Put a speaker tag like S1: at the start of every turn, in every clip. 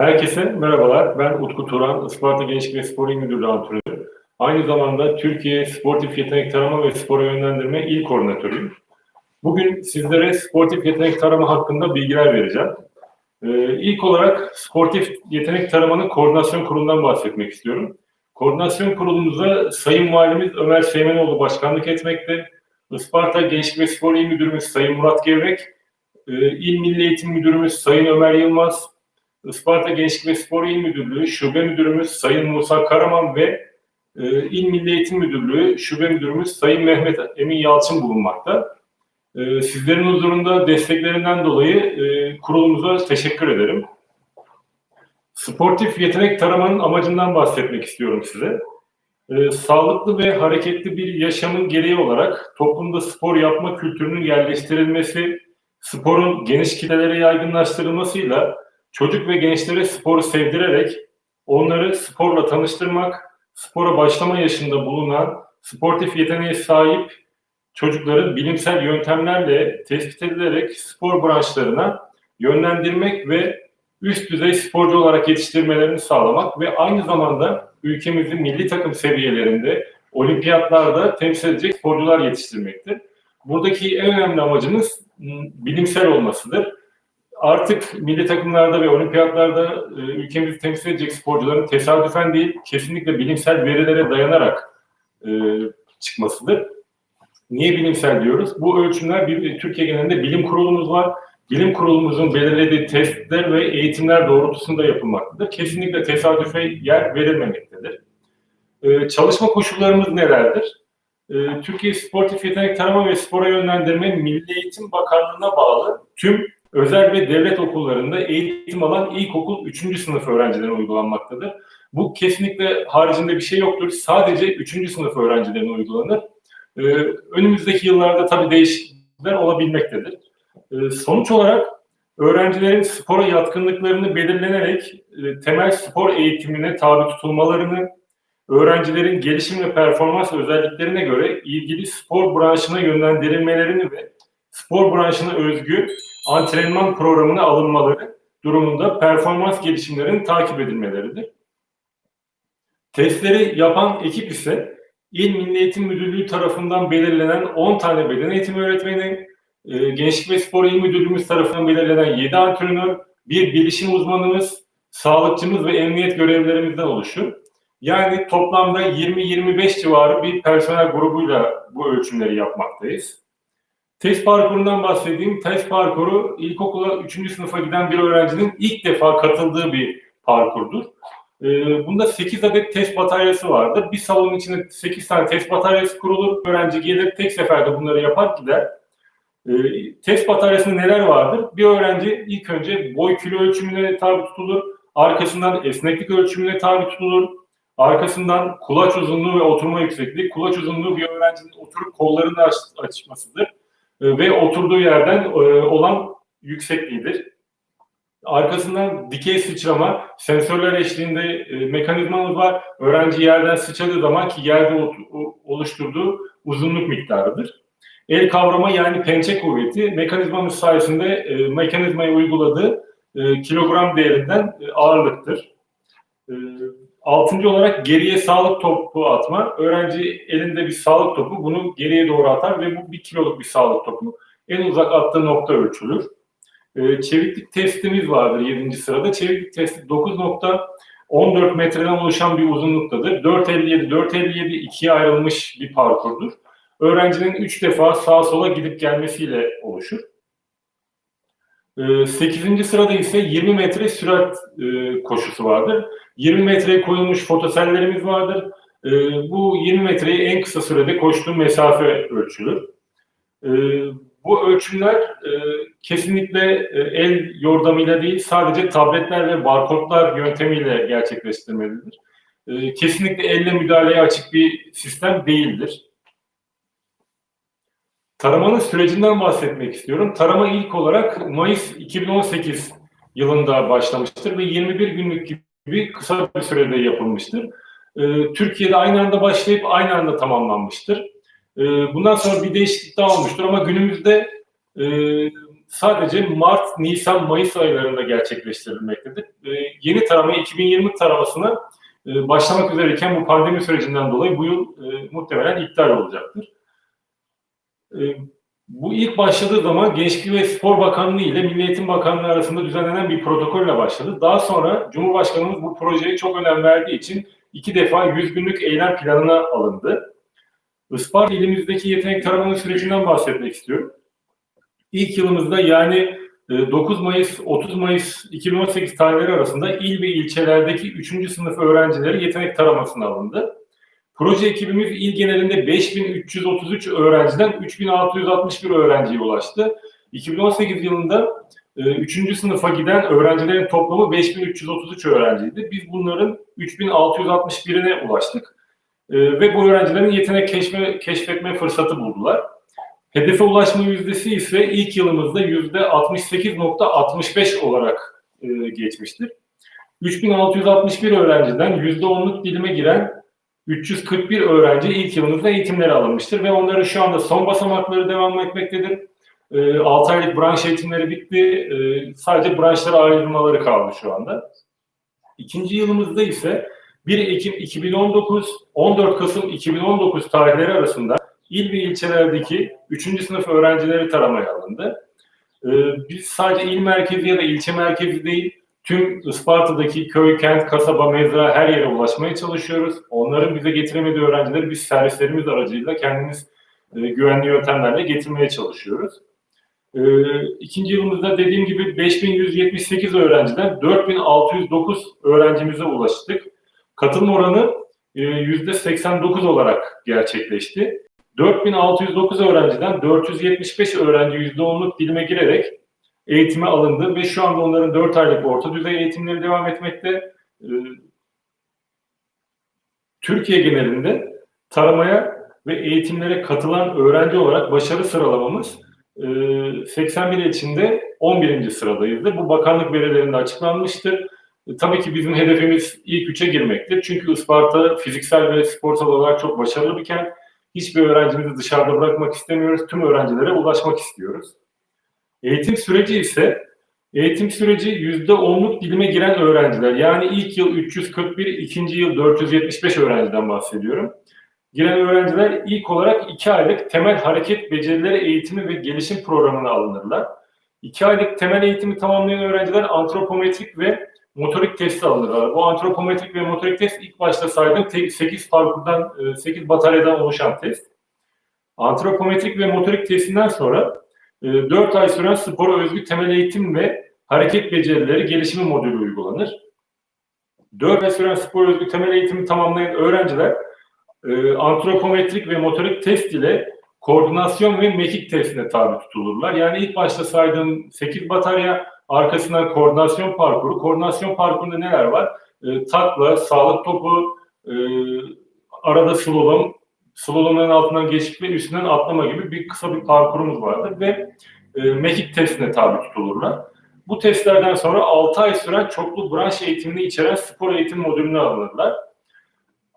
S1: Herkese merhabalar. Ben Utku Turan, Isparta Gençlik ve Spor İl Müdürlüğü antrenörü. Aynı zamanda Türkiye Sportif Yetenek Tarama ve Spora Yönlendirme İl Koordinatörüyüm. Bugün sizlere sportif yetenek tarama hakkında bilgiler vereceğim. Ee, ilk olarak sportif yetenek taramanın koordinasyon kurulundan bahsetmek istiyorum. Koordinasyon kurulumuza Sayın Valimiz Ömer Seymenoğlu başkanlık etmekte. Isparta Gençlik ve Spor İl Müdürümüz Sayın Murat Gevrek, e, İl Milli Eğitim Müdürümüz Sayın Ömer Yılmaz, Isparta Gençlik ve Spor İl Müdürlüğü Şube Müdürümüz Sayın Musa Karaman ve e, İl Milli Eğitim Müdürlüğü Şube Müdürümüz Sayın Mehmet Emin Yalçın bulunmakta. E, sizlerin huzurunda desteklerinden dolayı e, kurulumuza teşekkür ederim. Sportif yetenek taramanın amacından bahsetmek istiyorum size. E, sağlıklı ve hareketli bir yaşamın gereği olarak toplumda spor yapma kültürünün yerleştirilmesi, sporun geniş kitlelere yaygınlaştırılmasıyla çocuk ve gençlere sporu sevdirerek onları sporla tanıştırmak, spora başlama yaşında bulunan sportif yeteneğe sahip çocukların bilimsel yöntemlerle tespit edilerek spor branşlarına yönlendirmek ve üst düzey sporcu olarak yetiştirmelerini sağlamak ve aynı zamanda ülkemizin milli takım seviyelerinde olimpiyatlarda temsil edecek sporcular yetiştirmektir. Buradaki en önemli amacımız bilimsel olmasıdır artık milli takımlarda ve olimpiyatlarda e, ülkemizi temsil edecek sporcuların tesadüfen değil, kesinlikle bilimsel verilere dayanarak e, çıkmasıdır. Niye bilimsel diyoruz? Bu ölçümler bir Türkiye genelinde bilim kurulumuz var. Bilim kurulumuzun belirlediği testler ve eğitimler doğrultusunda yapılmaktadır. Kesinlikle tesadüfe yer verilmemektedir. Ee, çalışma koşullarımız nelerdir? Ee, Türkiye Sportif Yetenek Tarama ve Spora Yönlendirme Milli Eğitim Bakanlığı'na bağlı tüm özel ve devlet okullarında eğitim alan ilkokul 3. sınıf öğrencilerine uygulanmaktadır. Bu kesinlikle haricinde bir şey yoktur. Sadece 3. sınıf öğrencilerine uygulanır. Ee, önümüzdeki yıllarda tabii değişiklikler olabilmektedir. Ee, sonuç olarak öğrencilerin spora yatkınlıklarını belirlenerek e, temel spor eğitimine tabi tutulmalarını, öğrencilerin gelişim ve performans özelliklerine göre ilgili spor branşına yönlendirilmelerini ve spor branşına özgü antrenman programına alınmaları durumunda performans gelişimlerinin takip edilmeleridir. Testleri yapan ekip ise İl Milli Eğitim Müdürlüğü tarafından belirlenen 10 tane beden eğitimi öğretmeni, e, Gençlik ve Spor İl Müdürlüğümüz tarafından belirlenen 7 antrenör, bir bilişim uzmanımız, sağlıkçımız ve emniyet görevlerimizden oluşur. Yani toplamda 20-25 civarı bir personel grubuyla bu ölçümleri yapmaktayız. Test parkurundan bahsedeyim. Test parkuru ilkokula 3. sınıfa giden bir öğrencinin ilk defa katıldığı bir parkurdur. Ee, bunda 8 adet test bataryası vardır. Bir salonun içinde 8 tane test bataryası kurulur. Öğrenci gelir tek seferde bunları yapar gider. Ee, test bataryasında neler vardır? Bir öğrenci ilk önce boy kilo ölçümüne tabi tutulur. Arkasından esneklik ölçümüne tabi tutulur. Arkasından kulaç uzunluğu ve oturma yüksekliği. Kulaç uzunluğu bir öğrencinin oturup kollarını aç, açmasıdır. Ee, ve oturduğu yerden e, olan yüksekliğidir. Arkasından dikey sıçrama, sensörler eşliğinde e, mekanizmamız var. Öğrenci yerden sıçradığı zaman ki yerde oluşturduğu uzunluk miktarıdır. El kavrama yani pençe kuvveti mekanizmamız sayesinde e, mekanizmaya uyguladığı kilogram değerinden ağırlıktır. Altıncı olarak geriye sağlık topu atma. Öğrenci elinde bir sağlık topu bunu geriye doğru atar ve bu bir kiloluk bir sağlık topu. En uzak attığı nokta ölçülür. Ee, çeviklik testimiz vardır 7. sırada. Çeviklik testi 9.14 metreden oluşan bir uzunluktadır. 4.57, 4.57 ikiye ayrılmış bir parkurdur. Öğrencinin 3 defa sağa sola gidip gelmesiyle oluşur. 8. Ee, sırada ise 20 metre sürat e, koşusu vardır. 20 metreye koyulmuş fotosellerimiz vardır. Ee, bu 20 metreyi en kısa sürede koştuğu mesafe ölçülür. Ee, bu ölçümler e, kesinlikle e, el yordamıyla değil sadece tabletler ve barkodlar yöntemiyle gerçekleştirmelidir. Kesinlikle elle müdahaleye açık bir sistem değildir. Taramanın sürecinden bahsetmek istiyorum. Tarama ilk olarak Mayıs 2018 yılında başlamıştır ve 21 günlük gibi kısa bir sürede yapılmıştır. Ee, Türkiye'de aynı anda başlayıp aynı anda tamamlanmıştır. Ee, bundan sonra bir değişiklik daha olmuştur ama günümüzde e, sadece Mart, Nisan, Mayıs aylarında gerçekleştirilmektedir. Ee, yeni tarama 2020 taramasına e, başlamak üzereyken bu pandemi sürecinden dolayı bu yıl e, muhtemelen iptal olacaktır. E, bu ilk başladığı zaman Gençlik ve Spor Bakanlığı ile Milli Eğitim Bakanlığı arasında düzenlenen bir protokolle başladı. Daha sonra Cumhurbaşkanımız bu projeye çok önem verdiği için iki defa 100 günlük eylem planına alındı. Isparta ilimizdeki yetenek taramanın sürecinden bahsetmek istiyorum. İlk yılımızda yani 9 Mayıs 30 Mayıs 2018 tarihleri arasında il ve ilçelerdeki 3. sınıf öğrencileri yetenek taramasına alındı. Proje ekibimiz il genelinde 5333 öğrenciden 3661 öğrenciye ulaştı. 2018 yılında 3. sınıfa giden öğrencilerin toplamı 5333 öğrenciydi. Biz bunların 3661'ine ulaştık. Ve bu öğrencilerin yetenek keşfe, keşfetme fırsatı buldular. Hedefe ulaşma yüzdesi ise ilk yılımızda yüzde 68.65 olarak e, geçmiştir. 3661 öğrenciden yüzde 10'luk dilime giren 341 öğrenci ilk yılımızda eğitimleri alınmıştır ve onların şu anda son basamakları devam etmektedir. E, 6 aylık branş eğitimleri bitti. E, sadece branşlara ayrılmaları kaldı şu anda. İkinci yılımızda ise 1 Ekim 2019, 14 Kasım 2019 tarihleri arasında il ve ilçelerdeki 3. sınıf öğrencileri taramaya alındı. Ee, biz sadece il merkezi ya da ilçe merkezi değil, tüm Isparta'daki köy, kent, kasaba, mezra her yere ulaşmaya çalışıyoruz. Onların bize getiremediği öğrencileri biz servislerimiz aracıyla kendimiz e, güvenli yöntemlerle getirmeye çalışıyoruz. E, ikinci yılımızda dediğim gibi 5178 öğrenciden 4609 öğrencimize ulaştık. Katılım oranı e, %89 olarak gerçekleşti. 4609 öğrenciden 475 öğrenci %10'luk dilime girerek eğitime alındı ve şu anda onların 4 aylık orta düzey eğitimleri devam etmekte. Ee, Türkiye genelinde taramaya ve eğitimlere katılan öğrenci olarak başarı sıralamamız 81 e, içinde 11. sıradayızdır. Bu bakanlık verilerinde açıklanmıştır. E, tabii ki bizim hedefimiz ilk üçe girmektir. Çünkü Isparta fiziksel ve sporsal olarak çok başarılı bir kent Hiçbir öğrencimizi dışarıda bırakmak istemiyoruz. Tüm öğrencilere ulaşmak istiyoruz. Eğitim süreci ise eğitim süreci %10'luk dilime giren öğrenciler. Yani ilk yıl 341, ikinci yıl 475 öğrenciden bahsediyorum. Giren öğrenciler ilk olarak 2 aylık temel hareket becerileri eğitimi ve gelişim programına alınırlar. 2 aylık temel eğitimi tamamlayan öğrenciler antropometrik ve motorik testi alınır. Bu antropometrik ve motorik test ilk başta saydığım 8 parkurdan, 8 e, bataryadan oluşan test. Antropometrik ve motorik testinden sonra 4 e, ay süren spora özgü temel eğitim ve hareket becerileri gelişimi modülü uygulanır. 4 ay süren spor özgü temel eğitimi tamamlayan öğrenciler e, antropometrik ve motorik test ile koordinasyon ve mekik testine tabi tutulurlar. Yani ilk başta saydığım 8 batarya Arkasından koordinasyon parkuru. Koordinasyon parkurunda neler var? E, takla, sağlık topu, e, arada slalom, slalomların altından geçip ve üstünden atlama gibi bir kısa bir parkurumuz vardır ve e, mekik testine tabi tutulurlar. Bu testlerden sonra 6 ay süren çoklu branş eğitimini içeren spor eğitim modülüne alınırlar.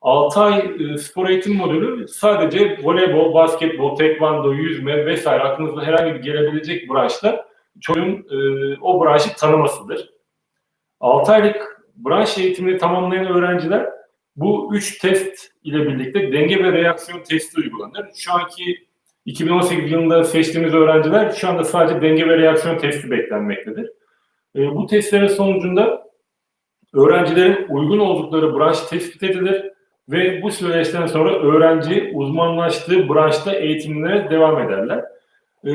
S1: 6 ay e, spor eğitim modülü sadece voleybol, basketbol, tekvando, yüzme vesaire aklınızda herhangi bir gelebilecek branşta çocuğun e, o branşı tanımasıdır. 6 aylık branş eğitimini tamamlayan öğrenciler bu üç test ile birlikte denge ve reaksiyon testi uygulanır. Şu anki 2018 yılında seçtiğimiz öğrenciler şu anda sadece denge ve reaksiyon testi beklenmektedir. E, bu testlerin sonucunda öğrencilerin uygun oldukları branş tespit edilir ve bu süreçten sonra öğrenci uzmanlaştığı branşta eğitimlere devam ederler. E,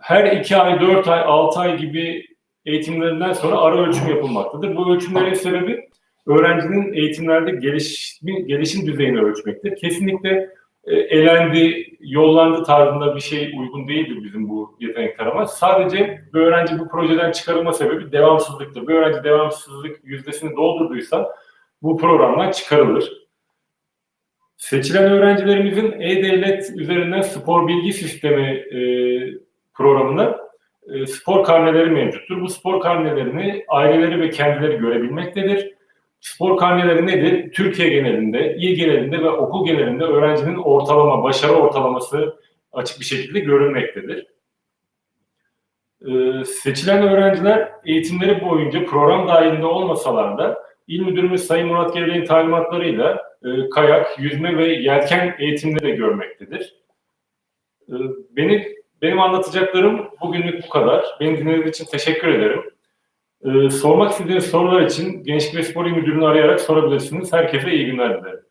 S1: her iki ay, dört ay, altı ay gibi eğitimlerinden sonra ara ölçüm yapılmaktadır. Bu ölçümlerin sebebi öğrencinin eğitimlerde gelişim, gelişim düzeyini ölçmektir. Kesinlikle e, elendi, yollandı tarzında bir şey uygun değildir bizim bu yetenek tarama. Sadece bir öğrenci bu projeden çıkarılma sebebi devamsızlıktır. Bir öğrenci devamsızlık yüzdesini doldurduysa bu programdan çıkarılır. Seçilen öğrencilerimizin e-devlet üzerinden spor bilgi sistemi e, programında e, spor karneleri mevcuttur. Bu spor karnelerini aileleri ve kendileri görebilmektedir. Spor karneleri nedir? Türkiye genelinde, il genelinde ve okul genelinde öğrencinin ortalama, başarı ortalaması açık bir şekilde görülmektedir. Ee, seçilen öğrenciler eğitimleri boyunca program dahilinde olmasalar da İl Müdürümüz Sayın Murat Gevrek'in talimatlarıyla e, kayak, yüzme ve yelken eğitimleri de görmektedir. Ee, beni, benim anlatacaklarım bugünlük bu kadar. Beni dinlediğiniz için teşekkür ederim. Ee, sormak istediğiniz sorular için Gençlik ve Spor İl Müdürlüğü'nü arayarak sorabilirsiniz. Herkese iyi günler dilerim.